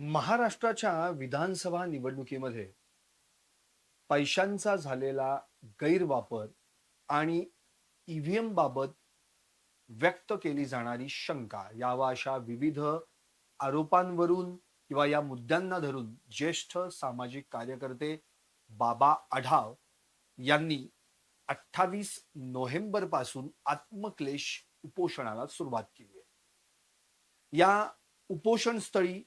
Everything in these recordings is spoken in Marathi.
महाराष्ट्राच्या विधानसभा निवडणुकीमध्ये पैशांचा झालेला गैरवापर आणि ईव्हीएम बाबत व्यक्त केली जाणारी शंका यावा अशा विविध आरोपांवरून किंवा या मुद्द्यांना धरून ज्येष्ठ सामाजिक कार्यकर्ते बाबा आढाव यांनी अठ्ठावीस नोव्हेंबरपासून आत्मक्लेश उपोषणाला सुरुवात केली आहे. या उपोषण स्थळी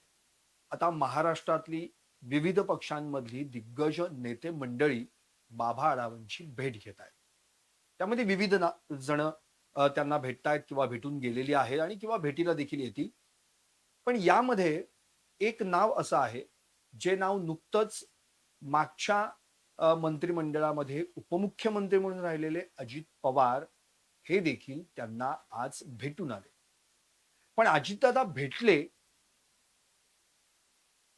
आता महाराष्ट्रातली विविध पक्षांमधली दिग्गज नेते मंडळी बाबा आढावांची भेट घेत आहेत. त्यामध्ये विविध ना- जण त्यांना भेटतायत किंवा भेटून गेलेली आहेत आणि किंवा भेटीला देखील येतील. पण यामध्ये एक नाव असं आहे जे नाव नुकतंच मागच्या मंत्रिमंडळामध्ये उपमुख्यमंत्री म्हणून राहिलेले अजित पवार हे देखील त्यांना आज भेटून आले. पण अजितदादा भेटले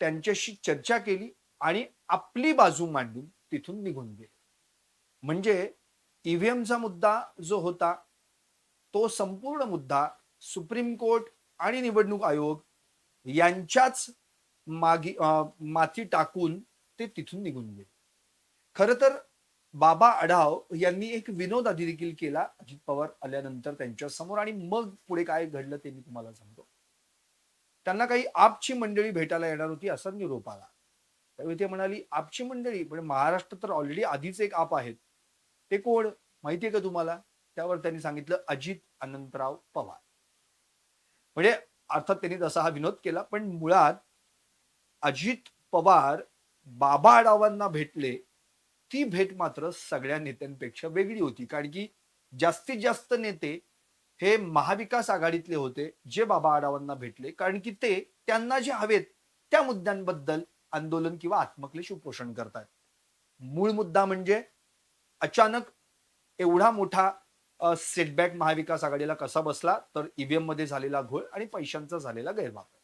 त्यांच्याशी चर्चा केली आणि आपली बाजू मांडून तिथून निघून गेले. म्हणजे ईव्हीएमचा मुद्दा जो होता तो संपूर्ण मुद्दा सुप्रीम कोर्ट आणि निवडणूक आयोग यांच्याच मागी अं, माती टाकून ते तिथून निघून गेले. खर तर बाबा आढाव यांनी एक विनोद आधी देखील केला. अजित पवार आल्यानंतर त्यांच्यासमोर आणि मग पुढे काय घडलं ते मी तुम्हाला सांगतो. त्यांना काही आपची मंडळी भेटायला येणार होती असा निरोप आला त्यावेळी ते म्हणाली आपची मंडळी? पण महाराष्ट्र तर ऑलरेडी आधीच एक आप आहेत. ते कोण? माहितीये का तुम्हाला? त्यावर त्यांनी सांगितलं अजित अनंतराव पवार. म्हणजे अर्थात त्यांनी तसा हा विनोद केला पण मुळात अजित पवार बाबा आडावांना भेटले ती भेट मात्र सगळ्या नेत्यांपेक्षा वेगळी होती. कारण की जास्तीत जास्त नेते हे महाविकास आघाडीतले होते जे बाबा आढावांना भेटले. कारण की ते त्यांना जे हवेत त्या मुद्द्यांबद्दल आंदोलन किंवा आत्मक्लेश उपोषण करतात. मूळ मुद्दा म्हणजे अचानक एवढा मोठा सेटबॅक महाविकास आघाडीला कसा बसला तर ईव्हीएममध्ये झालेला घोळ आणि पैशांचा झालेला गैरवापर.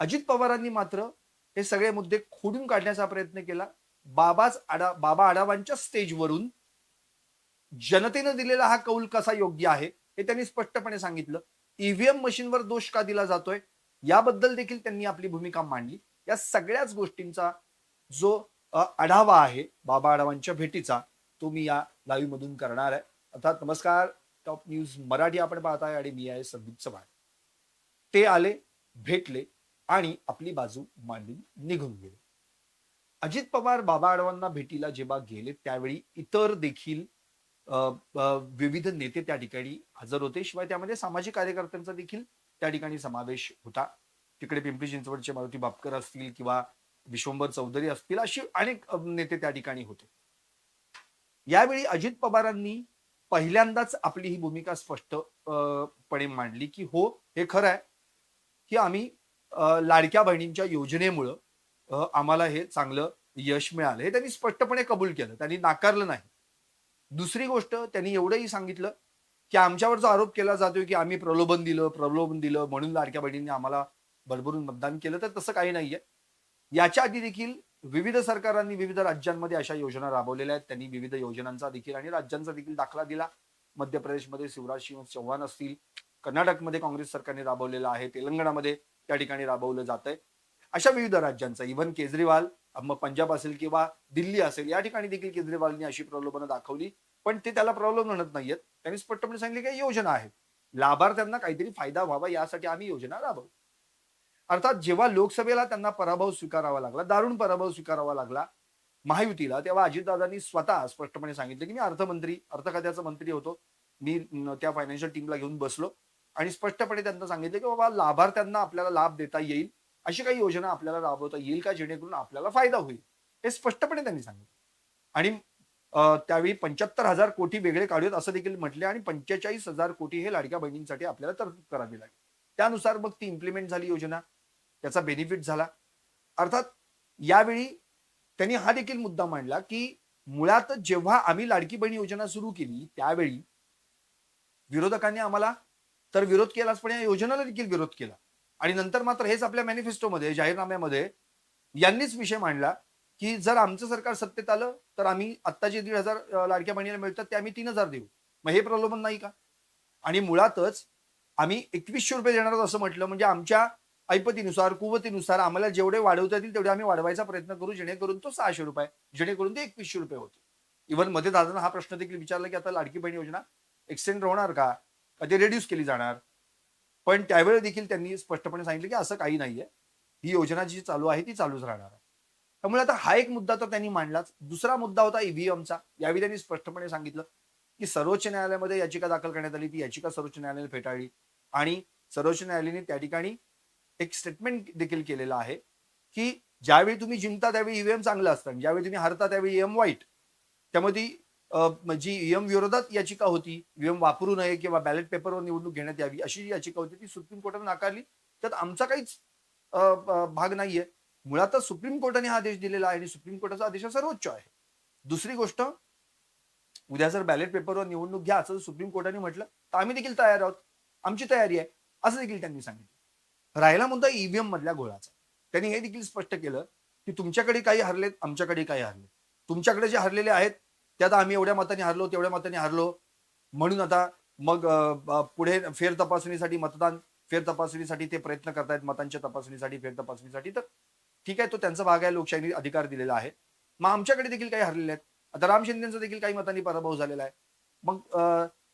अजित पवारांनी मात्र हे सगळे मुद्दे खोडून काढण्याचा प्रयत्न केला. बाबाच आडा बाबा आढावांच्या स्टेजवरून जनतेनं दिलेला हा कौल कसा योग्य आहे हे त्यांनी स्पष्टपणे सांगितलं. ईव्हीएम मशीनवर दोष का दिला जातोय? याबद्दल देखील त्यांनी आपली भूमिका मांडली. या सगळ्याच गोष्टींचा जो आढावा आहे बाबा आढावांच्या भेटीचा तो मी या लाईव्ह मधून करणार आहे. अर्थात नमस्कार टॉप न्यूज मराठी आपण पाहताय आणि मी आहे संदीप चव्हाण. ते आले भेटले आणि आपली बाजू मांडून निघून गेले. अजित पवार बाबा आडवांना भेटीला जेव्हा गेले त्यावेळी इतर देखील विविध नेते त्या ठिकाणी हजर होते. शिवाय त्यामध्ये सामाजिक कार्यकर्त्यांचा देखील त्या ठिकाणी समावेश होता. तिकडे पिंपरी चिंचवडचे मारुती बापकर असतील किंवा विश्वंभर चौधरी असतील अशी अनेक नेते त्या ठिकाणी होते. यावेळी अजित पवारांनी पहिल्यांदाच आपली ही भूमिका स्पष्ट पणे मांडली की हो हे खरं आहे की आम्ही लाडक्या बहिणींच्या योजनेमुळं आम्हाला हे चांगलं यश मिळालं. हे त्यांनी स्पष्टपणे कबूल केलं. त्यांनी नाकारलं नाही. दुसरी गोष्ट त्यांनी एवढंही सांगितलं की आमच्यावर जो आरोप केला जातोय की आम्ही प्रलोभन दिलं प्रलोभन दिलं म्हणून लाडक्या बहिणींनी आम्हाला भरभरून मतदान केलं. तर तसं काही नाहीये. याच्या आधी देखील विविध सरकारांनी विविध राज्यांमध्ये अशा योजना राबवलेल्या आहेत. त्यांनी विविध योजनांचा देखील आणि राज्यांचा देखील दाखला दिला. मध्य प्रदेशमध्ये शिवराज सिंह चौहान असतील कर्नाटकमध्ये काँग्रेस सरकारने राबवलेला आहे तेलंगणामध्ये त्या ठिकाणी राबवलं जात आहे अशा विविध राज्यांचा इव्हन केजरीवाल मग पंजाब असेल किंवा दिल्ली असेल या ठिकाणी देखील केजरीवालनी अशी प्रलोभनं दाखवली. पण ते त्याला प्रॉब्लेम म्हणत नाहीयेत. त्यांनी स्पष्टपणे सांगितले की योजना आहेत लाभार्थ्यांना काहीतरी फायदा व्हावा यासाठी आम्ही योजना राबवू. अर्थात जेव्हा लोकसभेला त्यांना पराभव स्वीकारावा लागला दारुण पराभव स्वीकारावा लागला महायुतीला तेव्हा अजितदादांनी स्वतः स्पष्टपणे सांगितलं की मी अर्थमंत्री अर्थ खात्याचा मंत्री होतो. मी त्या फायनान्शियल टीमला घेऊन बसलो. आणि स्पष्टपणे त्यांना सांगितलं की बाबा लाभार्थ्यांना आपल्याला लाभ देता येईल. अशी काही योजना आपल्याला राबवता येईल का? जेणेकरून आपल्याला फायदा होईल? हे स्पष्टपणे त्यांनी सांगितलं. आणि त्यावेळी पंच्याहत्तर हजार कोटी वेगळे काढूयात असं देखील म्हटले आणि पंचेचाळीस हजार कोटी हे लाडक्या बहिणींसाठी आपल्याला तरतूद करावी लागेल. त्यानुसार मग ती इम्प्लिमेंट झाली योजना. त्याचा बेनिफिट झाला. अर्थात यावेळी त्यांनी हा देखील मुद्दा मांडला की मुळात जेव्हा आम्ही लाडकी बहीण योजना सुरू केली त्यावेळी विरोधकांनी आम्हाला तर विरोध केलाच पण या योजनेला देखील विरोध केला. आणि नंतर मात्र हेच आपल्या मॅनिफेस्टोमध्ये जाहीरनाम्यामध्ये यांनीच विषय मांडला की जर आमचं सरकार सत्तेत आलं तर आम्ही आत्ता जे दीड हजार लाडक्या बहिणीला मिळतात ते आम्ही तीन हजार देऊ. मग हे प्रलोभन नाही का? आणि मुळातच आम्ही एकवीसशे रुपये देणार असं म्हटलं म्हणजे आमच्या ऐपतीनुसार कुवतीनुसार आम्हाला जेवढे वाढवता येतील तेवढे आम्ही वाढवायचा प्रयत्न करू जेणेकरून तो सहाशे रुपये जेणेकरून ते एकवीसशे रुपये होते इव्हनमध्ये दादांना हा प्रश्न देखील विचारला की आता लाडकी बहीण योजना एक्सटेंड होणार का? का ते रेड्यूस केली जाणार? पण त्यावेळी देखील त्यांनी स्पष्टपणे सांगितलं की असं काही नाहीये. ही योजना जी चालू आहे ती चालूच राहणार आहे. त्यामुळे आता हा एक मुद्दा तर त्यांनी मांडलाच. दुसरा मुद्दा होता ईव्हीएमचा. यावेळी त्यांनी स्पष्टपणे सांगितलं की सर्वोच्च न्यायालयामध्ये याचिका दाखल करण्यात आली. ती याचिका सर्वोच्च न्यायालयाने फेटाळली. आणि सर्वोच्च न्यायालयाने त्या ठिकाणी एक स्टेटमेंट देखील केलेलं आहे की ज्यावेळी तुम्ही जिंकता त्यावेळी ईव्हीएम चांगलं असतं. ज्यावेळी तुम्ही हरता त्यावेळी ईएम वाईट. त्यामुळे ती जी म्हणजे ईएम विरोधात याचिका होती. ईएम वापरू नये किंवा बॅलेट पेपरवर निवडणूक घेण्यात यावी अशी जी याचिका होती ती सुप्रीम कोर्टाने नाकारली. त्यात आमचा काहीच भाग नाहीये. मुळातच सुप्रीम कोर्टाने हा आदेश दिलेला आहे आणि सुप्रीम कोर्टाचा आदेश हा सर्वोच्च आहे. दुसरी गोष्ट उद्या जर बॅलेट पेपरवर निवडणूक घ्या असं जर सुप्रीम कोर्टाने म्हटलं तर आम्ही देखील तयार आहोत. आमची तयारी आहे. असं देखील त्यांनी सांगितलं. राहिला मुद्दा ईव्हीएम मधल्या घोळाचा. त्यांनी हे देखील स्पष्ट केलं की तुमच्याकडे काही हरलेत आमच्याकडे काही हरले तुमच्याकडे जे हरलेले आहेत त्यात आम्ही एवढ्या मताने हरलो तेवढ्या मताने हरलो. म्हणून आता मग पुढे फेर तपासणीसाठी मतदान फेर तपासणीसाठी ते प्रयत्न करतायत मतांच्या तपासणीसाठी फेर तपासणीसाठी. तर ठीक आहे तो त्यांचा भाग आहे लोकशाही अधिकार दिलेला आहे. मग आमच्याकडे देखील काही हरलेले आहेत. आता राम शिंदेचा देखील काही मतांनी पराभव झालेला आहे. मग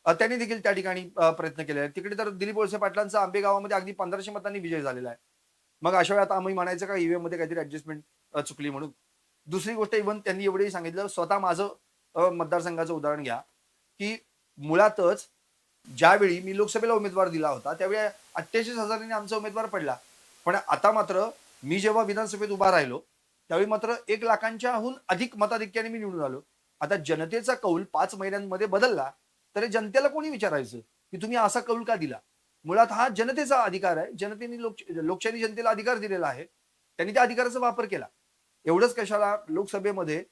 त्यांनी देखील त्या ठिकाणी प्रयत्न केले आहेत. तिकडे तर दिलीप वळसे पाटलांचा आंबे गावामध्ये अगदी पंधराशे मतांनी विजय झालेला आहे. मग अशा वेळात आम्ही म्हणायचं का ईव्हीएममध्ये काहीतरी ऍडजस्टमेंट चुकली म्हणून. दुसरी गोष्ट इव्हन त्यांनी एवढंही सांगितलं स्वतः माझं मतदारसंघाचं उदाहरण घ्या की मुळातच ज्यावेळी मी लोकसभेला उमेदवार दिला होता त्यावेळी अठ्ठ्याऐंशी हजारांनी आमचा उमेदवार पडला. पण आता मात्र मी जेव्हा विधानसभेत उभा राहिलो त्यावेळी मात्र एक लाखांच्याहून अधिक मताधिक्याने मी निवडून आलो. आता जनतेचा कौल पाच महिन्यांमध्ये बदलला तर जनतेला कोणी विचारायचं की तुम्ही असा कौल का दिला? मुळात हा जनतेचा अधिकार आहे. जनतेने लोक लोकशाही जनतेला अधिकार दिलेला आहे. त्यांनी त्या अधिकाराचा वापर केला. एवढंच कशाला लोकसभेमध्ये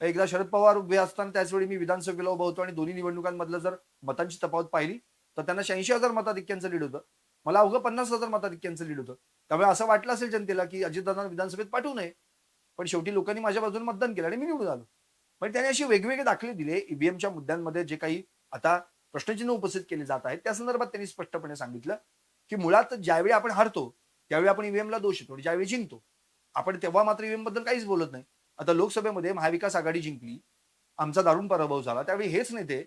एकदा शरद पवार उभे असताना त्याचवेळी मी विधानसभेला उभा होतो आणि दोन्ही निवडणुकांमधलं जर मतांची तफावत पाहिली तर त्यांना शहाऐंशी हजार मताधिक्यांचं लीड होतं. मला अवघं पन्नास हजार मताधिक्यांचं लीड होतं. त्यामुळे असं वाटलं असेल जनतेला की अजितदादांना विधानसभेत पाठवू नये. पण शेवटी लोकांनी माझ्या बाजूने मतदान केलं आणि मी निवडून आलो. पण त्याने अशी वेगवेगळे दाखले दिले ईव्हीएमच्या मुद्द्यांमध्ये जे काही आता प्रश्नचिन्ह उपस्थित केले जात आहेत त्या संदर्भात त्यांनी स्पष्टपणे सांगितलं की मुळात ज्यावेळी आपण हारतो त्यावेळी आपण ईव्हीएमला दोष येतो आणि ज्यावेळी जिंकतो. आपण तेव्हा मात्र ईव्हीएमबद्दल काहीच बोलत नाही. आता लोकसभेमध्ये महाविकास आघाडी जिंकली आमचा दारुण पराभव झाला त्यावेळी हेच नेते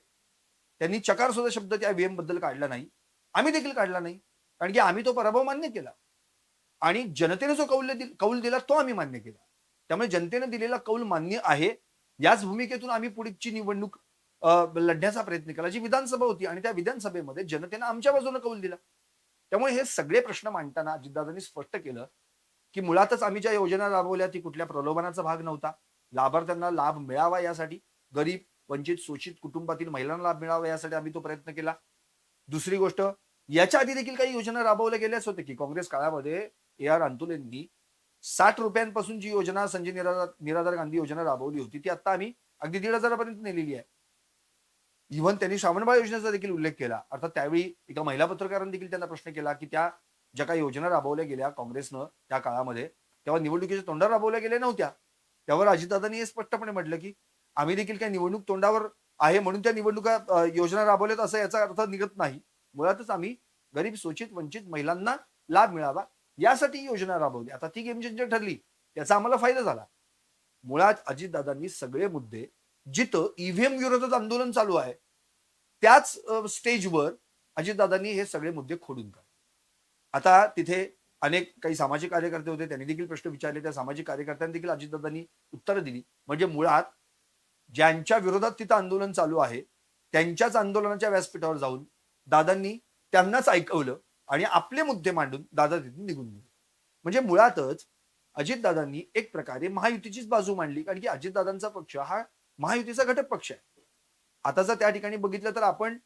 त्यांनी चकार सुद्धा शब्द त्या ईव्हीएमबद्दल काढला नाही. आम्ही देखील काढला नाही कारण की आम्ही तो पराभव मान्य केला. आणि जनतेने जो कौल दिल- कौल दिला तो आम्ही मान्य केला. त्यामुळे जनतेने दिलेला कौल मान्य आहे. याच भूमिकेतून आम्ही पुढची निवडणूक लढण्याचा प्रयत्न केला. जी विधानसभा होती आणि त्या विधानसभेमध्ये जनतेनं आमच्या बाजूने कौल दिला. त्यामुळे हे सगळे प्रश्न मांडताना अजितदादांनी स्पष्ट केलं की मुळातच आम्ही ज्या योजना राबवल्या ती कुठल्या प्रलोभनाचा भाग नव्हता. लाभार्थ्यांना लाभ मिळावा यासाठी गरीब वंचित शोषित कुटुंबातील महिलांना लाभ मिळावा यासाठी आम्ही तो प्रयत्न केला. दुसरी गोष्ट याच्या आधी देखील काही योजना राबवल्या गेल्याच होत्या की काँग्रेस काळामध्ये ए आर अंतुलेंनी साठ रुपयांपासून जी योजना संजय निराधार निराधार गांधी योजना राबवली होती ती आता आम्ही अगदी दीड हजारापर्यंत नेलेली आहे. इव्हन त्यांनी श्रावणबाळ योजनेचा देखील उल्लेख केला. अर्थात त्यावेळी एका महिला पत्रकारांनी देखील त्यांना प्रश्न केला की त्या ज्या काही योजना राबवल्या गेल्या काँग्रेसनं त्या काळामध्ये तेव्हा निवडणुकीच्या तोंडावर राबवल्या गेल्या नव्हत्या. त्यावर अजितदादांनी हे स्पष्टपणे म्हटलं की आम्ही देखील काही निवडणूक तोंडावर आहे म्हणून त्या निवडणुका योजना राबवल्यात असं याचा अर्थ निघत नाही. मुळातच आम्ही गरीब शोषित वंचित महिलांना लाभ मिळावा यासाठी ही योजना राबवली. आता ती गेम चेंजर ठरली त्याचा आम्हाला फायदा झाला. मुळात अजितदादांनी सगळे मुद्दे जिथं ईव्हीएम विरोधात आंदोलन चालू आहे त्याच स्टेजवर अजितदादांनी हे सगळे मुद्दे खोडून काढले. आता तिथे अनेक काही सामाजिक कार्यकर्ते होते त्यांनी देखील प्रश्न विचारले. त्या सामाजिक कार्यकर्त्यांनी देखील अजितदादांनी उत्तरं दिली. म्हणजे मुळात ज्यांच्या विरोधात तिथं आंदोलन चालू आहे त्यांच्याच आंदोलनाच्या व्यासपीठावर जाऊन दादांनी त्यांनाच ऐकवलं आणि आपले मुद्दे मांडून दादा तिथून निघून गेले. म्हणजे मुळातच अजितदादांनी एक प्रकारे महायुतीचीच बाजू मांडली कारण की अजितदादांचा पक्ष हा महायुतीचा घटक पक्ष आहे. आता जर त्या ठिकाणी बघितलं तर आपण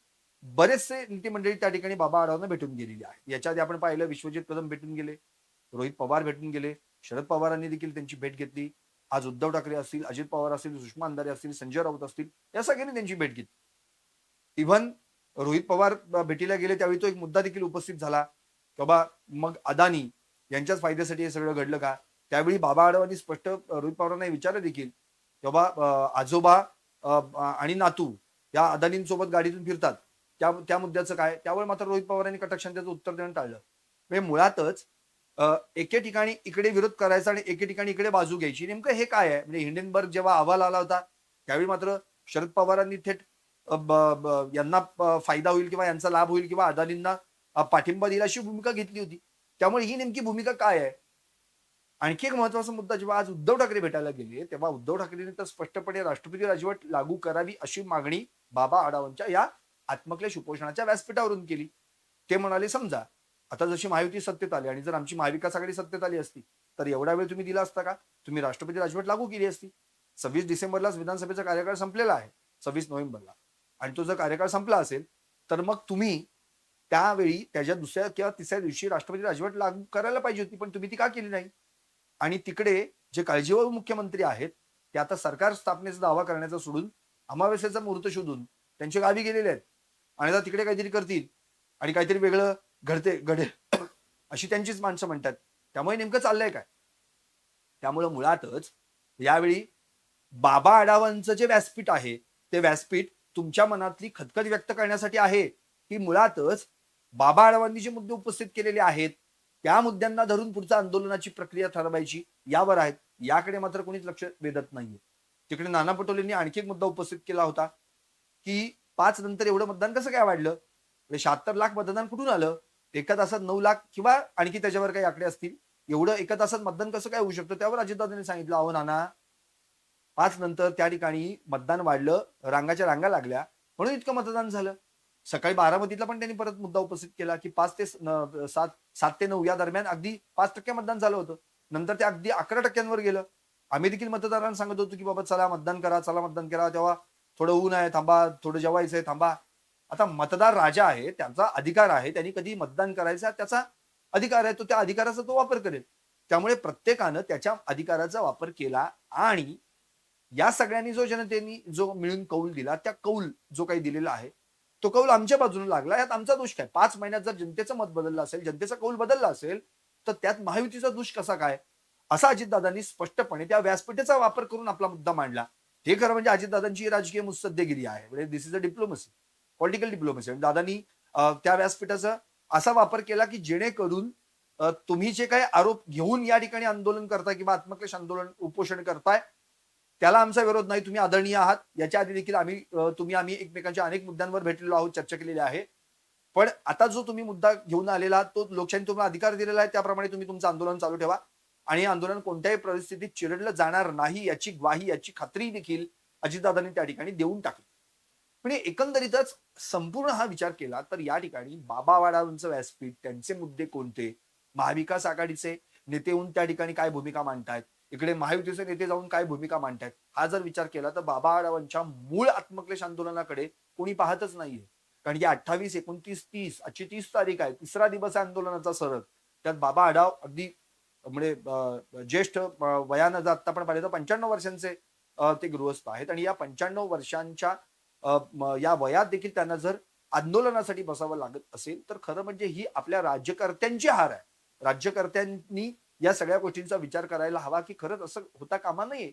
बरेचसे नेते मंडळी त्या ठिकाणी बाबा आढावांना भेटून गेलेली आहे याच्या आधी आपण पाहिलं विश्वजित कदम भेटून गेले रोहित पवार भेटून गेले शरद पवारांनी देखील त्यांची भेट घेतली. आज उद्धव ठाकरे असतील अजित पवार असतील सुषमा अंधारे असतील संजय राऊत असतील या सगळ्यांनी त्यांची भेट घेतली. इव्हन रोहित पवार भेटीला गेले त्यावेळी तो एक मुद्दा देखील उपस्थित झाला की बाबा मग अदानी यांच्याच फायद्यासाठी हे सगळं घडलं का? त्यावेळी बाबा आडवांनी स्पष्ट रोहित पवारांना विचारलं देखील की बाबा आजोबा आणि नातू या अदानींसोबत गाडीतून फिरतात. त्या त्या मुद्द्याचं काय? त्यावर मात्र रोहित पवारांनी कटाक्षांचं उत्तर देणं टाळलं. म्हणजे मुळातच एके ठिकाणी इकडे विरोध करायचा आणि एके ठिकाणी इकडे बाजू घ्यायची. नेमकं हे काय आहे? म्हणजे हिंडेनबर्ग जेव्हा अहवाल आला होता त्यावेळी मात्र शरद पवारांनी थेट यांना फायदा होईल किंवा यांचा लाभ होईल किंवा अदानींना पाठिंबा दिला अशी भूमिका घेतली होती. त्यामुळे ही नेमकी भूमिका काय आहे? आणखी एक महत्त्वाचा मुद्दा जेव्हा आज उद्धव ठाकरे भेटायला गेले तेव्हा उद्धव ठाकरेंनी तर स्पष्टपणे राष्ट्रपती राजवट लागू करावी अशी मागणी बाबा आढावांच्या या आत्मक्लेश उपोषणाच्या व्यासपीठावरून केली. ते म्हणाले समजा आता जशी महायुती सत्तेत आली आणि जर आमची महाविकास आघाडी सत्तेत आली असती तर एवढा वेळ तुम्ही दिला असता का? तुम्ही राष्ट्रपती राजवट लागू केली असती. सव्वीस डिसेंबरलाच विधानसभेचा कार्यकाळ संपलेला आहे सव्वीस नोव्हेंबरला. आणि तो जर कार्यकाळ संपला असेल तर मग तुम्ही त्यावेळी त्याच्या दुसऱ्या किंवा तिसऱ्या दिवशी राष्ट्रपती राजवट लागू करायला पाहिजे होती पण तुम्ही ती का केली नाही? आणि तिकडे जे काळजीवाहू मुख्यमंत्री आहेत ते आता सरकार स्थापनेचा दावा करण्याचा सोडून अमावस्येचा मुहूर्त शोधून त्यांच्या गावी गेलेले आहेत. आणि आता तिकडे काहीतरी करतील. आणि काहीतरी वेगळं घडते घडेल अशी त्यांचीच माणसं म्हणतात. त्यामुळे नेमकं चाललंय काय? त्यामुळं मुळातच यावेळी बाबा आढावांचं जे व्यासपीठ आहे ते व्यासपीठ तुमच्या मनातली खतखत व्यक्त करण्यासाठी आहे. की मुळातच बाबा आढावांनी जे मुद्दे उपस्थित केलेले आहेत त्या मुद्द्यांना धरून पुढच्या आंदोलनाची प्रक्रिया ठरवायची यावर आहेत. याकडे मात्र कोणीच लक्ष वेधत नाहीये. तिकडे नाना पटोलेंनी आणखी एक मुद्दा उपस्थित केला होता की पाच नंतर एवढं मतदान कसं काय वाढलं? म्हणजे शहात्तर लाख मतदान कुठून आलं? एका तासात नऊ लाख किंवा आणखी त्याच्यावर काही आकडे असतील? एवढं एका तासात मतदान कसं काय होऊ शकतं? त्यावर अजितदादांनी सांगितलं अहो नाना पाच नंतर त्या ठिकाणी मतदान वाढलं रांगाच्या रांगा लागल्या म्हणून इतकं मतदान झालं. सकाळी बारामतीतला पण त्यांनी परत मुद्दा उपस्थित केला की पाच ते सात सात ते नऊ या दरम्यान अगदी पाच टक्के मतदान झालं होतं. नंतर ते अगदी अकरा टक्क्यांवर गेलं. आम्ही देखील मतदारांना सांगत होतो की बाबा चला मतदान करा चला मतदान करा. तेव्हा थोडं ऊन आहे थांबा थोडं जेवायचं आहे थांबा. आता मतदार राजा आहे त्यांचा अधिकार आहे त्यांनी कधी मतदान करायचा त्याचा अधिकार आहे तो त्या अधिकाराचा तो वापर करेल. त्यामुळे प्रत्येकानं त्याच्या अधिकाराचा वापर केला आणि या सगळ्यांनी जो जनतेनी जो मिळून कौल दिला त्या कौल जो काही दिलेला आहे तो कौल आमच्या बाजूने लागला. यात आमचा दोष काय? पाच महिन्यात जर जनतेचं मत बदललं असेल जनतेचा कौल बदलला असेल तर त्यात महायुतीचा दोष कसा काय? असा अजितदादांनी स्पष्टपणे त्या व्यासपीठेचा वापर करून आपला मुद्दा मांडला. हे खरं म्हणजे अजितदादांची राजकीय मुत्सद्देगिरी आहे. म्हणजे this is a diplomacy political diplomacy आणि दादांनी त्या व्यासपीठाचा असा वापर केला की जेणेकरून तुम्ही जे काही आरोप घेऊन या ठिकाणी आंदोलन करताय किंवा आत्मक्लेश आंदोलन उपोषण करताय त्याला आमचा विरोध नाही. तुम्ही आदरणीय आहात. याच्या आधी देखील आम्ही तुम्ही आम्ही एकमेकांच्या अनेक मुद्द्यांवर भेटलेलो आहोत चर्चा केलेली आहे. पण आता जो तुम्ही मुद्दा घेऊन आलेला तो लोकशाही तुम्हाला अधिकार दिलेला आहे. त्याप्रमाणे तुम्ही तुमचं आंदोलन चालू ठेवा. आणि हे आंदोलन कोणत्याही परिस्थितीत चिरडलं जाणार नाही याची ग्वाही याची खात्री देखील अजितदादांनी त्या ठिकाणी देऊन टाकली. म्हणजे एकंदरीतच संपूर्ण हा विचार केला तर या ठिकाणी बाबावाडांचं व्यासपीठ त्यांचे मुद्दे कोणते? महाविकास आघाडीचे नेते येऊन त्या ठिकाणी काय भूमिका मांडतायत? इकडे महायुतीचे नेते जाऊन काय भूमिका मांडतायत? हा जर विचार केला तर बाबा आढावांच्या मूळ आत्मक्लेश आंदोलनाकडे कोणी पाहतच नाहीये. कारण की अठ्ठावीस एकोणतीस तीस आजची तीस तारीख आहे. तिसरा दिवस आहे आंदोलनाचा सरळ. त्यात बाबा आढाव अगदी म्हणजे ज्येष्ठ वयानं जर आता पण पाहिलं तर पंच्याण्णव वर्षांचे ते गृहस्थ आहेत. आणि या पंच्याण्णव वर्षांच्या अं, या वयात देखील त्यांना जर आंदोलनासाठी बसावं लागत असेल तर खरं म्हणजे ही आपल्या राज्यकर्त्यांची हार आहे. राज्यकर्त्यांनी या सगळ्या गोष्टींचा विचार करायला हवा की खरंच असं होता कामा नये.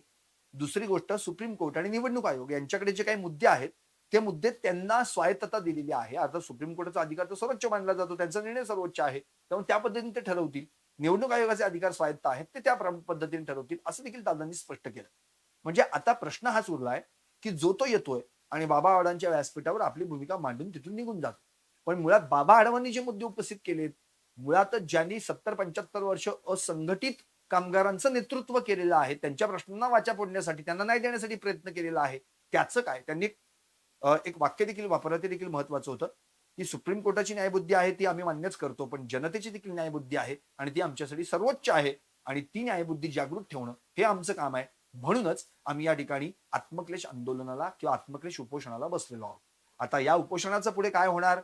दुसरी गोष्ट सुप्रीम कोर्ट आणि निवडणूक आयोग यांच्याकडे जे काही मुद्दे आहेत ते मुद्दे त्यांना स्वायत्तता दिलेली आहे. आता सुप्रीम कोर्टाचा अधिकार तर सर्वोच्च मानला जातो त्यांचा निर्णय सर्वोच्च आहे. त्यामुळे त्या पद्धतीने ते ठरवतील. निवडणूक आयोगाचे अधिकार स्वायत्त आहेत ते त्या पद्धतीने ठरवतील असं देखील दादांनी स्पष्ट केलं. म्हणजे आता प्रश्न हाच उरलाय की जो तो येतोय आणि बाबा आडांच्या व्यासपीठावर आपली भूमिका मांडून तिथून निघून जातो. पण मुळात बाबा आडवांनी जे मुद्दे उपस्थित केलेत मुळातच ज्यांनी सत्तर पंच्याहत्तर वर्ष असंघटित कामगारांचं नेतृत्व केलेलं आहे त्यांच्या प्रश्नांना वाचा फोडण्यासाठी त्यांना न्याय देण्यासाठी प्रयत्न केलेला आहे त्याचं काय? त्यांनी एक वाक्य देखील वापरलं ते देखील महत्वाचं होतं. ती सुप्रीम कोर्टाची न्यायबुद्धी आहे ती आम्ही मान्यच करतो पण जनतेची देखील न्यायबुद्धी आहे आणि ती आमच्यासाठी सर्वोच्च आहे आणि ती न्यायबुद्धी जागृत ठेवणं हे आमचं काम आहे. म्हणूनच आम्ही या ठिकाणी आत्मक्लेश आंदोलनाला किंवा आत्मक्लेश उपोषणाला बसलेलो आहोत. आता या उपोषणाचं पुढे काय होणार?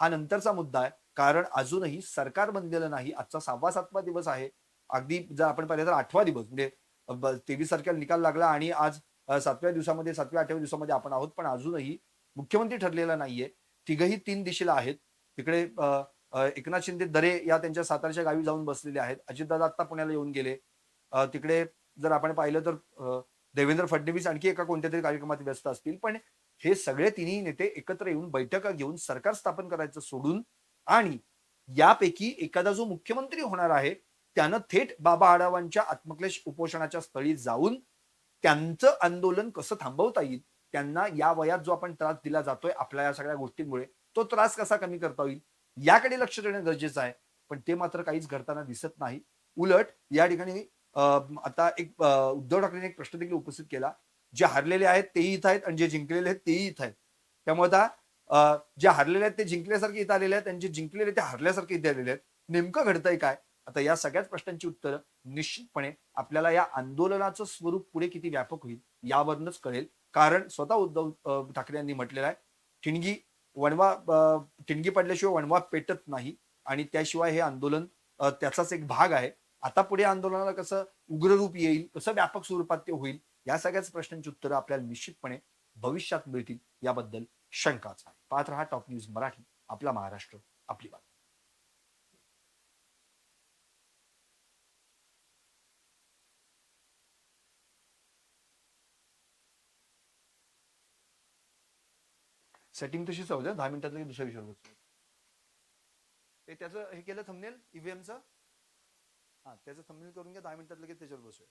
हा नंतरचा मुद्दा आहे. कारण अजूनही सरकार बनलेलं नाही. आजचा सहावा सातवा दिवस आहे. अगदी जर आपण पाहिलं तर आठवा दिवस म्हणजे तेवीस तारखेला निकाल लागला आणि आज सातव्या दिवसामध्ये सातव्या आठव्या दिवसामध्ये आपण आहोत पण अजूनही मुख्यमंत्री ठरलेला नाहीये. तिघही तीन दिशेला आहेत. तिकडे एकनाथ शिंदे दरे या त्यांच्या सातारच्या गावी जाऊन बसलेले आहेत. अजितदादा आता पुण्याला येऊन गेले. तिकडे जर आपण पाहिलं तर देवेंद्र फडणवीस आणखी एका कोणत्या तरी कार्यक्रमात व्यस्त असतील. पण हे सगळे तिन्ही नेते एकत्र येऊन बैठका घेऊन सरकार स्थापन करायचं सोडून आणि यापैकी एखादा जो मुख्यमंत्री होणार आहे त्यानं थेट बाबा आढावांच्या आत्मक्लेश उपोषणाच्या स्थळी जाऊन त्यांचं आंदोलन कसं थांबवता येईल त्यांना या वयात जो आपण त्रास दिला जातोय आपल्या या सगळ्या गोष्टींमुळे तो त्रास कसा कमी करता येईल याकडे लक्ष देणं गरजेचं आहे. पण ते मात्र काहीच घडताना दिसत नाही. उलट या ठिकाणी आता एक उद्धव ठाकरेंनी एक प्रश्न देखील उपस्थित केला. जे हारलेले आहेत तेही इथं आहेत आणि जे जिंकलेले आहेत तेही इथं आहेत. त्यामुळे आता जे हारलेले आहेत ते जिंकल्यासारखे इथं आलेले आहेत आणि जे जिंकलेले ते हारल्यासारखे इथे आलेले आहेत. नेमकं घडतंय काय? आता या सगळ्याच प्रश्नांची उत्तरं निश्चितपणे आपल्याला या आंदोलनाचं स्वरूप पुढे किती व्यापक होईल यावरूनच कळेल. कारण स्वतः उद्धव ठाकरे यांनी म्हटलेलं आहे ठिणगी वणवा ठिणगी पडल्याशिवाय वणवा पेटत नाही आणि त्याशिवाय हे आंदोलन त्याचाच एक भाग आहे. आता पुढे आंदोलनाला कसं उग्र रूप येईल कसं व्यापक स्वरूपात ते होईल या सगळ्याच प्रश्नांची उत्तरं आपल्याला निश्चितपणे भविष्यात मिळतील. याबद्दल शंकाच आहे. पाहत रहा टॉप न्यूज मराठी आपला महाराष्ट्र आपली बात सेटिंग तशी जाऊ द्या दहा मिनिटात लगेच दुसऱ्या विषयावर बसू. ते त्याचं हे केलं थंबनेल ईव्हीएमचं हा त्याचं थंबनेल करून घ्या दहा मिनिटात लगेच त्याच्यावर बसूया.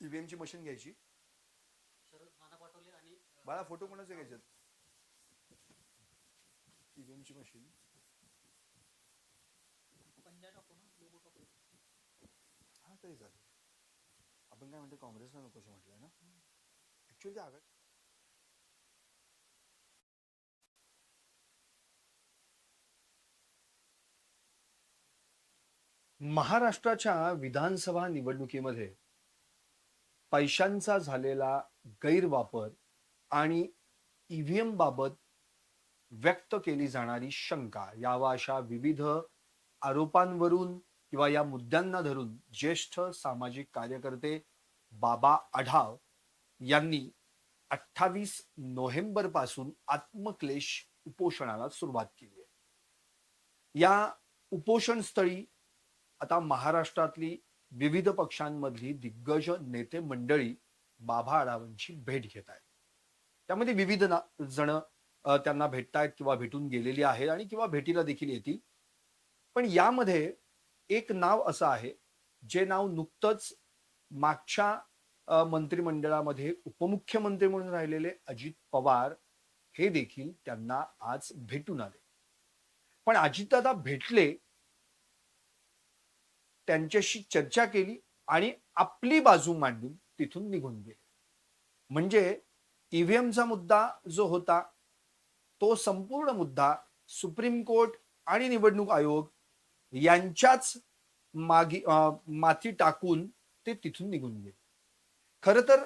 ईव्हीएम ची मशीन घ्यायची. बाळा फोटो कोणाचे घ्यायचे ईव्हीएम ची मशीन हा तरी चालेल आपण काय म्हणतो काँग्रेसला नकोशी म्हटलंय ना? ऍक्च्युअली आघाडी महाराष्ट्राच्या विधानसभा निवडणुकीमध्ये पैशांचा झालेला गैरवापर आणि ईव्हीएम बाबत व्यक्त केली जाणारी शंका यावा अशा विविध आरोपांवरून किंवा या मुद्द्यांना धरून ज्येष्ठ सामाजिक कार्यकर्ते बाबा आढाव यांनी अठ्ठावीस नोव्हेंबरपासून आत्मक्लेश उपोषणाला सुरुवात केली आहे. या उपोषण स्थळी आता महाराष्ट्रातली विविध पक्षांमधली दिग्गज नेते मंडळी बाबा आढावांची भेट घेत आहेत. त्यामध्ये विविध ना- जण त्यांना भेटतायत किंवा भेटून गेलेली आहेत आणि किंवा भेटीला देखील येतील. पण यामध्ये एक नाव असं आहे जे नाव नुकतंच मागच्या मंत्रिमंडळामध्ये उपमुख्यमंत्री म्हणून राहिलेले अजित पवार हे देखील त्यांना आज भेटून आले. पण अजितदादा भेटले त्यांच्याशी चर्चा केली आणि आपली बाजू मांडून तिथून निघून गेले. म्हणजे ईव्हीएमचा मुद्दा जो होता तो संपूर्ण मुद्दा सुप्रीम कोर्ट आणि निवडणूक आयोग यांच्याच मागी माथी टाकून ते तिथून निघून गेले. खर तर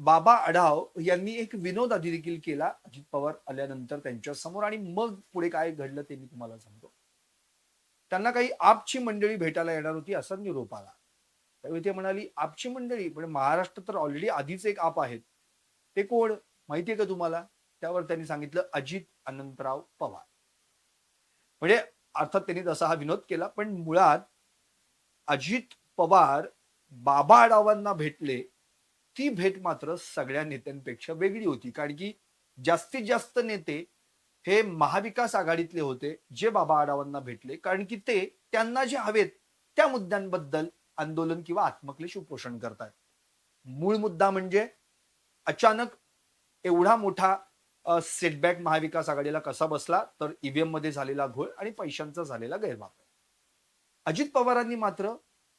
बाबा आढाव यांनी एक विनोद आधी देखील केला. अजित पवार आल्यानंतर त्यांच्यासमोर आणि मग पुढे काय घडलं ते मी तुम्हाला सांगतो. त्यांना काही आपची मंडळी भेटायला येणार होती असा निरोप आला. त्यावेळी ते म्हणाली आपची मंडळी पण महाराष्ट्र तर ऑलरेडी आधीच एक आप आहेत. ते कोण? माहितीये का तुम्हाला? त्यावर त्यांनी सांगितलं अजित अनंतराव पवार. म्हणजे अर्थात त्यांनी तसा हा विनोद केला पण मुळात अजित पवार बाबा आडावांना भेटले ती भेट मात्र सगळ्या नेत्यांपेक्षा वेगळी होती. कारण की जास्तीत जास्त नेते हे महाविकास आघाडीतले होते जे बाबा आडावांना भेटले. कारण की ते त्यांना जे हवेत त्या मुद्द्यांबद्दल आंदोलन किंवा आत्मक्लेश उपोषण करतात मूळ मुद्दा म्हणजे अचानक एवढा मोठा सेटबॅक महाविकास आघाडीला कसा बसला तर ईव्हीएममध्ये झालेला घोळ आणि पैशांचा झालेला गैरवापर. अजित पवारांनी मात्र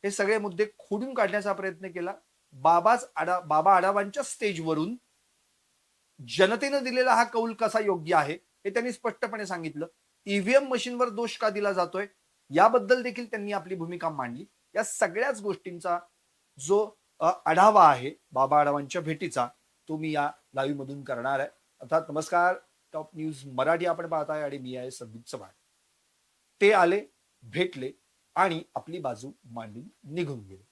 हे सगळे मुद्दे खोडून काढण्याचा प्रयत्न केला. बाबाच आडा बाबा आडावांच्या स्टेजवरून जनतेनं दिलेला हा कौल कसा योग्य आहे हे त्यांनी स्पष्टपणे सांगितलं. ईव्हीएम मशीनवर दोष का दिला जातोय? याबद्दल देखील त्यांनी आपली भूमिका मांडली. या सगळ्याच गोष्टींचा जो आढावा आहे बाबा आढावांच्या भेटीचा तो मी या लाईव्ह मधून करणार आहे. अर्थात नमस्कार टॉप न्यूज मराठी आपण पाहताय आणि मी आहे संदीप चव्हाण. ते आले भेटले आणि आपली बाजू मांडून निघून गेले.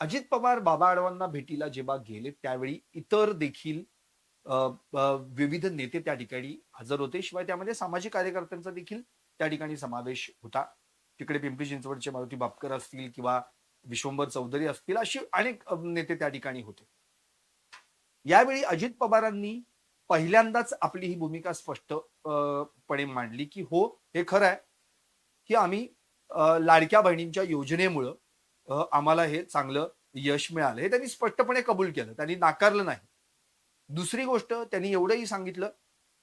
अजित पवार बाबा आडवांना भेटीला जेव्हा गेले त्यावेळी इतर देखील विविध नेते त्या ठिकाणी हजर होते. शिवाय त्यामध्ये सामाजिक कार्यकर्त्यांचा देखील त्या ठिकाणी समावेश होता. तिकडे पिंपरी चिंचवडचे मारुती बापकर असतील किंवा विश्वंभर चौधरी असतील अशी अनेक नेते त्या ठिकाणी होते. यावेळी अजित पवारांनी पहिल्यांदाच आपली ही भूमिका स्पष्ट पणे मांडली की हो हे खरं आहे की आम्ही लाडक्या बहिणींच्या योजनेमुळं आम्हाला हे चांगलं यश मिळालं. हे त्यांनी स्पष्टपणे कबूल केलं. त्यांनी नाकारलं नाही. दुसरी गोष्ट त्यांनी एवढंही सांगितलं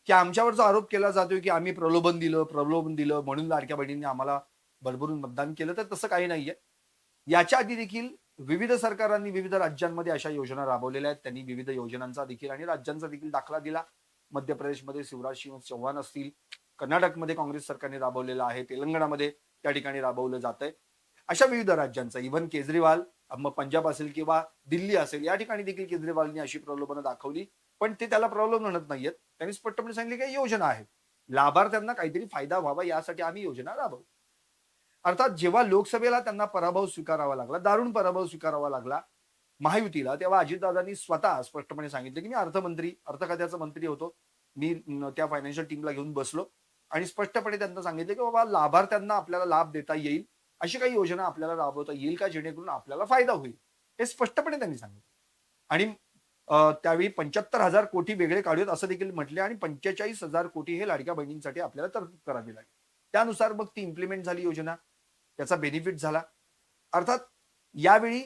की आमच्यावर जो आरोप केला जातोय की आम्ही प्रलोभन दिलं प्रलोभन दिलं म्हणून लाडक्या बहिणींनी आम्हाला भरभरून मतदान केलं. तर तसं काही नाहीये. याच्या आधी देखील विविध सरकारांनी विविध राज्यांमध्ये अशा योजना राबवलेल्या आहेत. त्यांनी विविध योजनांचा देखील आणि राज्यांचा देखील दाखला दिला. मध्य प्रदेशमध्ये शिवराज सिंह चौहान असतील कर्नाटकमध्ये काँग्रेस सरकारने राबवलेलं आहे तेलंगणामध्ये त्या ठिकाणी राबवलं जात आहे अशा विविध राज्यांचा. इव्हन केजरीवाल मग पंजाब असेल किंवा दिल्ली असेल या ठिकाणी देखील केजरीवालनी अशी प्रलोभनं दाखवली. पण ते त्याला प्रॉब्लेम म्हणत नाहीयेत. त्यांनी स्पष्टपणे सांगितले की योजना आहेत लाभार्थ्यांना काहीतरी फायदा व्हावा यासाठी आम्ही योजना राबवू. अर्थात जेव्हा लोकसभेला त्यांना पराभव स्वीकारावा लागला दारुण पराभव स्वीकारावा लागला महायुतीला तेव्हा अजितदादांनी स्वतः स्पष्टपणे सांगितलं की मी अर्थमंत्री अर्थ खात्याचा मंत्री होतो. मी त्या फायनान्शियल टीमला घेऊन बसलो. आणि स्पष्टपणे त्यांना सांगितलं की बाबा लाभार्थ्यांना आपल्याला लाभ देता येईल. अशी काही योजना आपल्याला राबवता येईल का? जेणेकरून आपल्याला फायदा होईल. हे स्पष्टपणे त्यांनी सांगितलं. आणि त्यावेळी पंच्याहत्तर हजार कोटी वेगळे काढूयात असं देखील म्हटले आणि पंचेचाळीस हजार कोटी हे लाडक्या बहिणींसाठी आपल्याला तरतूद करावी लागेल. त्यानुसार मग ती इम्प्लिमेंट झाली योजना. त्याचा बेनिफिट झाला. अर्थात यावेळी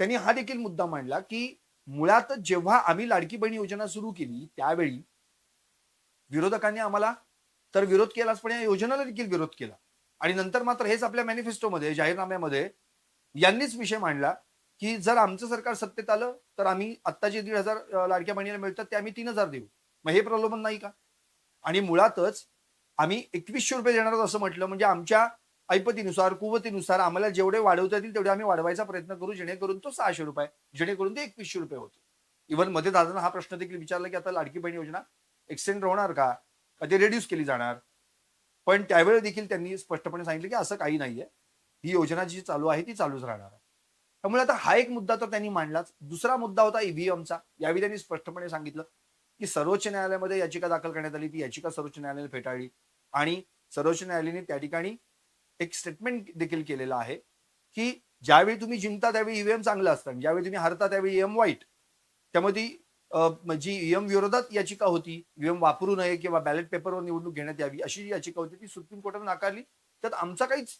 त्यांनी हा देखील मुद्दा मांडला की मुळात जेव्हा आम्ही लाडकी बहीण योजना सुरू केली त्यावेळी विरोधकांनी आम्हाला तर विरोध केलाच पण या योजनेला देखील विरोध केला. आणि नंतर मात्र हेच आपल्या मॅनिफेस्टोमध्ये जाहीरनाम्यामध्ये यांनीच विषय मांडला की जर आमचं सरकार सत्तेत आलं तर आम्ही आत्ता जे दीड हजार लाडक्या बहिणीला मिळतात ते आम्ही तीन हजार देऊ. मग हे प्रलोभन नाही का? आणि मुळातच आम्ही एकवीसशे रुपये देणार असं म्हटलं म्हणजे आमच्या ऐपतीनुसार कुवतीनुसार आम्हाला जेवढे वाढवता येतील तेवढे आम्ही वाढवायचा प्रयत्न करू जेणेकरून तो सहाशे रुपये जेणेकरून ते एकवीसशे रुपये होते इव्हनमध्ये दादांना हा प्रश्न देखील विचारला की आता लाडकी बहीण योजना एक्सटेंड होणार का? का ते रेड्यूस केली जाणार? पण त्यावेळी देखील त्यांनी स्पष्टपणे सांगितलं की असं काही नाहीये. ही योजना जी चालू आहे ती चालूच राहणार आहे. त्यामुळे आता हा एक मुद्दा तर त्यांनी मांडलाच. दुसरा मुद्दा होता ईव्हीएमचा. यावेळी त्यांनी स्पष्टपणे सांगितलं की सर्वोच्च न्यायालयामध्ये याचिका दाखल करण्यात आली. ती याचिका सर्वोच्च न्यायालयाने फेटाळली आणि सर्वोच्च न्यायालयाने त्या ठिकाणी एक स्टेटमेंट देखील केलेलं आहे की ज्यावेळी तुम्ही जिंकता त्यावेळी ईव्हीएम चांगलं असतं ज्यावेळी तुम्ही हरता त्यावेळी ईएम वाईट. त्यामुळे ती जी म्हणजे ईएम विरोधात याचिका होती. ईव्हीएम वापरू नये किंवा बॅलेट पेपरवर निवडणूक घेण्यात यावी अशी जी याचिका होती ती सुप्रीम कोर्टाने नाकारली. त्यात आमचा काहीच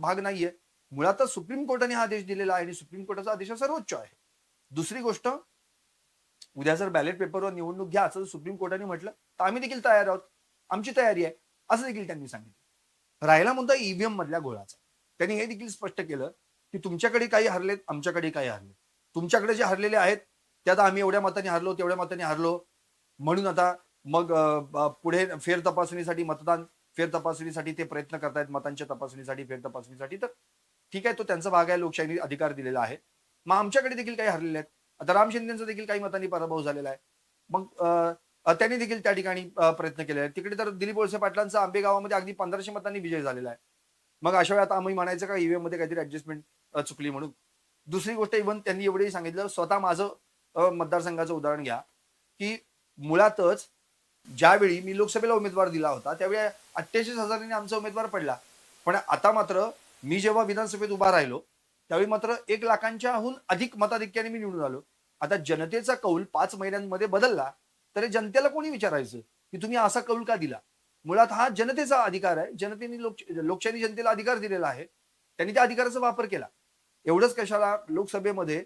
भाग नाहीये. मुळातच सुप्रीम कोर्टाने हा आदेश दिलेला आहे आणि सुप्रीम कोर्टाचा आदेश हा सर्वोच्च आहे. दुसरी गोष्ट उद्या जर बॅलेट पेपरवर निवडणूक घ्या असं सुप्रीम कोर्टाने म्हटलं तर आम्ही देखील तयार आहोत. आमची तयारी आहे. असं देखील त्यांनी सांगितलं. राहिला मुद्दा ईव्हीएम मधल्या गोळाचा त्यांनी हे देखील स्पष्ट केलं की तुमच्याकडे काही हरलेत आमच्याकडे काही हरले तुमच्याकडे जे हरलेले आहेत त्यात आम्ही एवढ्या मताने हरलो तेवढ्या मताने हरलो. म्हणून आता मग पुढे फेर तपासणीसाठी मतदान फेर तपासणीसाठी ते प्रयत्न करतायत मतांच्या तपासणीसाठी फेर तपासणीसाठी. तर ठीक आहे तो त्यांचा भाग आहे लोकशाही अधिकार दिलेला आहे. मग आमच्याकडे देखील काही हरलेले आहेत. आता राम शिंदेचा देखील काही मतांनी पराभव झालेला आहे. मग त्यांनी देखील त्या ठिकाणी प्रयत्न केले आहेत. तिकडे तर दिलीप वळसे पाटलांचा आंबे गावामध्ये अगदी पंधराशे मतांनी विजय झालेला आहे. मग अशा वेळात आम्ही म्हणायचं का ईव्हीएममध्ये काहीतरी ऍडजस्टमेंट चुकली म्हणून. दुसरी गोष्ट इव्हन त्यांनी एवढंही सांगितलं स्वतः माझं मतदारसंघाचं उदाहरण घ्या की मुळातच ज्यावेळी मी लोकसभेला उमेदवार दिला होता त्यावेळी अठ्ठेचाळीस हजारांनी आमचा उमेदवार पडला. पण आता मात्र मी जेव्हा विधानसभेत उभा राहिलो त्यावेळी मात्र एक लाखांच्याहून अधिक मताधिक्याने मी निवडून आलो. आता जनतेचा कौल पाच महिन्यांमध्ये बदलला तरी जनतेला कोणी विचारायचं की तुम्ही असा कौल का दिला? मुळात हा जनतेचा अधिकार आहे. जनतेने लोक लोकशाही जनतेला अधिकार दिलेला आहे. त्यांनी त्या अधिकाराचा वापर केला. एवढंच कशाला लोकसभेमध्ये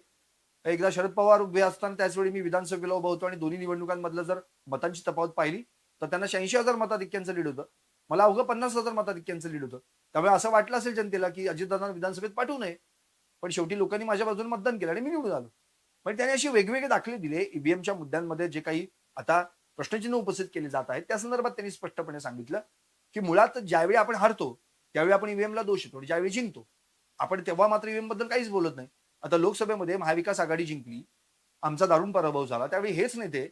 एकदा शरद पवार उभे असताना त्याचवेळी मी विधानसभेला उभा होतो आणि दोन्ही निवडणुकांमधलं जर मतांची तफावत पाहिली तर त्यांना शहाऐंशी हजार मताधिक्यांचं लीड होतं. मला अवघं पन्नास हजार मताधिक्यांचं लीड होतं. त्यामुळे असं वाटलं असेल जनतेला की अजितदादांना विधानसभेत पाठवू नये. पण शेवटी लोकांनी माझ्या बाजूने मतदान केलं आणि मी निवडून आलो. पण त्याने अशी वेगवेगळे दाखले दिले ईव्हीएमच्या मुद्द्यांमध्ये जे काही आता प्रश्नचिन्ह उपस्थित केले जात आहेत त्या संदर्भात त्यांनी स्पष्टपणे सांगितलं की मुळात ज्यावेळी आपण हारतो त्यावेळी आपण ईव्हीएमला दोष येतो ज्यावेळी जिंकतो. आपण तेव्हा मात्र ईव्हीएमबद्दल काहीच बोलत नाही. आता लोकसभेमध्ये महाविकास आघाडी जिंकली आमचा दारुण पराभव झाला त्यावेळी हेच नेते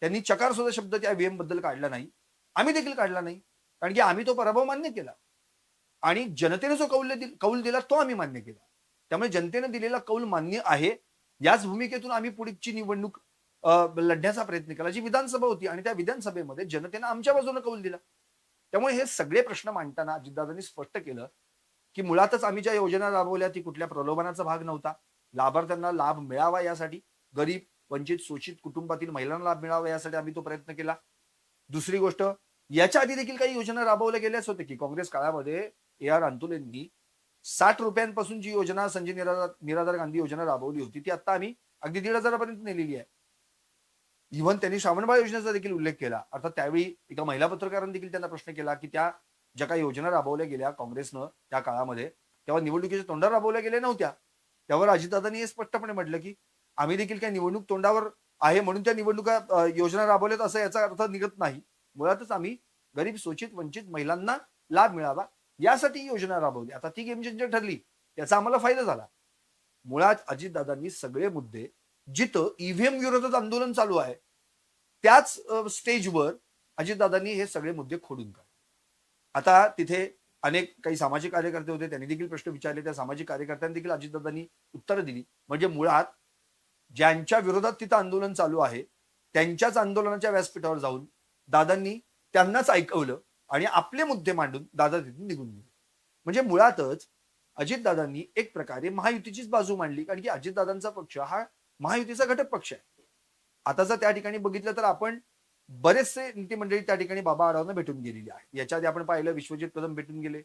त्यांनी चकार सुद्धा शब्द त्या ईव्हीएमबद्दल काढला नाही. आम्ही देखील काढला नाही कारण की आम्ही तो पराभव मान्य केला. आणि जनतेने जो कौल दिल- कौल दिला तो आम्ही मान्य केला. त्यामुळे जनतेने दिलेला कौल मान्य आहे. याच भूमिकेतून आम्ही पुढची निवडणूक लढण्याचा प्रयत्न केला. जी विधानसभा होती आणि त्या विधानसभेमध्ये जनतेनं आमच्या बाजूने कौल दिला. त्यामुळे हे सगळे प्रश्न मांडताना अजितदादांनी स्पष्ट केलं की मुळातच आम्ही ज्या योजना राबवल्या ती कुठल्या प्रलोभनाचा भाग नव्हता. लाभार्थ्यांना लाभ मिळावा यासाठी गरीब वंचित शोषित कुटुंबातील महिलांना लाभ मिळावा यासाठी आम्ही तो प्रयत्न केला. दुसरी गोष्ट याच्या आधी देखील काही योजना राबवल्या गेल्याच होत्या की काँग्रेस काळामध्ये ए आर अंतुलेंनी साठ रुपयांपासून जी योजना संजय निराधार निराधार गांधी योजना राबवली होती ती आता आम्ही अगदी दीड हजारापर्यंत नेलेली आहे. इव्हन त्यांनी श्रावणबाळ योजनेचा देखील उल्लेख केला. अर्थात त्यावेळी एका महिला पत्रकारांनी देखील त्यांना प्रश्न केला की त्या ज्या काही योजना राबवल्या गेल्या काँग्रेसनं त्या काळामध्ये तेव्हा निवडणुकीच्या तोंडावर राबवल्या गेल्या नव्हत्या. त्यावर अजितदादांनी हे स्पष्टपणे म्हटलं की आम्ही देखील काही निवडणूक तोंडावर आहे म्हणून त्या निवडणुका योजना राबवल्यात असं याचा अर्थ निघत नाही. मुळातच आम्ही गरीब शोषित वंचित महिलांना लाभ मिळावा यासाठी ही योजना राबवली. आता ती गेम चेंजर ठरली. त्याचा आम्हाला फायदा झाला. मुळात अजितदादांनी सगळे मुद्दे जिथं ईव्हीएम विरोधात आंदोलन चालू आहे त्याच स्टेजवर अजितदादांनी हे सगळे मुद्दे खोडून काढले. आता तिथे अनेक काही सामाजिक कार्यकर्ते होते त्यांनी देखील प्रश्न विचारले. त्या सामाजिक कार्यकर्त्यांनी देखील अजितदादांनी उत्तरं दिली. म्हणजे मुळात ज्यांच्या विरोधात तिथं आंदोलन चालू आहे त्यांच्याच आंदोलनाच्या व्यासपीठावर जाऊन दादांनी त्यांनाच ऐकवलं आणि आपले मुद्दे मांडून दादा तिथून निघून गेले. म्हणजे मुळातच अजितदादांनी एक प्रकारे महायुतीचीच बाजू मांडली कारण की अजितदादांचा पक्ष हा महायुतीचा घटक पक्ष आहे. आता जर त्या ठिकाणी बघितलं तर आपण बरेचसे नेते मंडळी त्या ठिकाणी बाबा आढावांना भेटून गेलेली आहे याच्या आधी आपण पाहिलं विश्वजित कदम भेटून गेले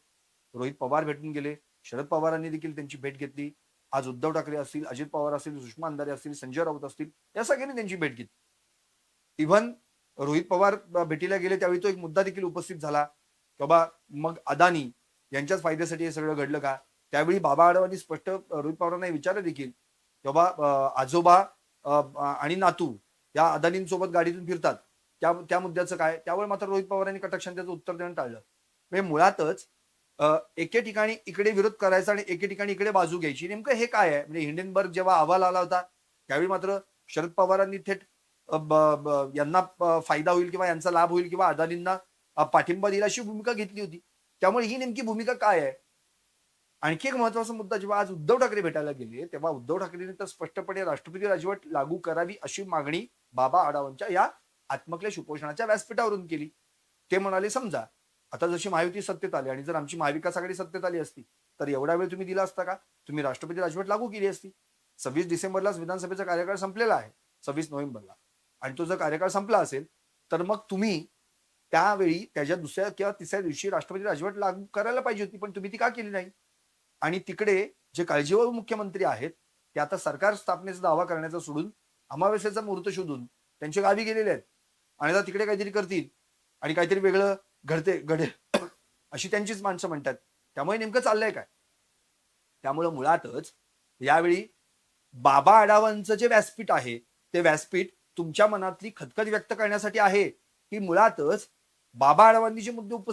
रोहित पवार भेटून गेले शरद पवारांनी देखील त्यांची भेट घेतली. आज उद्धव ठाकरे असतील अजित पवार असतील सुषमा अंधारे असतील संजय राऊत असतील या सगळ्यांनी त्यांची भेट घेतली. इव्हन रोहित पवार भेटीला गेले त्यावेळी तो एक मुद्दा देखील उपस्थित झाला की बाबा मग अदानी यांच्याच फायद्यासाठी हे सगळं घडलं का? त्यावेळी बाबा आडवांनी स्पष्ट रोहित पवारांना विचारलं देखील की बाबा आजोबा आणि नातू या अदानींसोबत गाडीतून फिरतात. त्या त्या मुद्द्याचं काय? त्यावर मात्र रोहित पवारांनी कटाक्षाने त्याचं उत्तर देणं टाळलं. म्हणजे मुळातच एके ठिकाणी इकडे विरोध करायचा आणि एके ठिकाणी इकडे बाजू घ्यायची. नेमकं हे काय आहे? म्हणजे हिंडेनबर्ग जेव्हा अहवाल आला होता त्यावेळी मात्र शरद पवारांनी थेट यांना फायदा होईल किंवा यांचा लाभ होईल किंवा अदानींना पाठिंबा दिला अशी भूमिका घेतली होती. त्यामुळे ही नेमकी भूमिका काय आहे? आणखी एक महत्त्वाचा मुद्दा जेव्हा आज उद्धव ठाकरे भेटायला गेले तेव्हा उद्धव ठाकरेंनी तर स्पष्टपणे राष्ट्रपती राजवट लागू करावी अशी मागणी बाबा आढावांच्या या आत्मक्लेश उपोषणाच्या व्यासपीठावरून केली. ते म्हणाले समजा आता जशी महायुती सत्तेत आली आणि जर आमची महाविकास आघाडी सत्तेत आली असती तर एवढा वेळ तुम्ही दिला असता का? तुम्ही राष्ट्रपती राजवट लागू केली असती. सव्वीस डिसेंबरलाच विधानसभेचा कार्यकाळ संपलेला आहे सव्वीस नोव्हेंबरला. आणि तो जर कार्यकाळ संपला असेल तर मग तुम्ही त्यावेळी त्याच्या दुसऱ्या किंवा तिसऱ्या दिवशी राष्ट्रपती राजवट लागू करायला पाहिजे होती पण तुम्ही ती का केली नाही? आणि तिकडे जे काळजीवाहू मुख्यमंत्री आहेत ते आता सरकार स्थापनेचा दावा करण्याचा सोडून अमावस्येचा मुहूर्त शोधून त्यांच्या गावी गेलेले आहेत. आणि आता तिकडे काहीतरी करतील. आणि काहीतरी वेगळं घडते घडेल अशी त्यांचीच माणसं म्हणतात. त्यामुळे नेमकं चाललंय काय? त्यामुळं मुळातच यावेळी बाबा आढावांचं जे व्यासपीठ आहे ते व्यासपीठ तुमच्या मनातली खतखत व्यक्त करण्यासाठी आहे. की मुळातच बाबा आढावांनी जे मुद्दे उपस्थित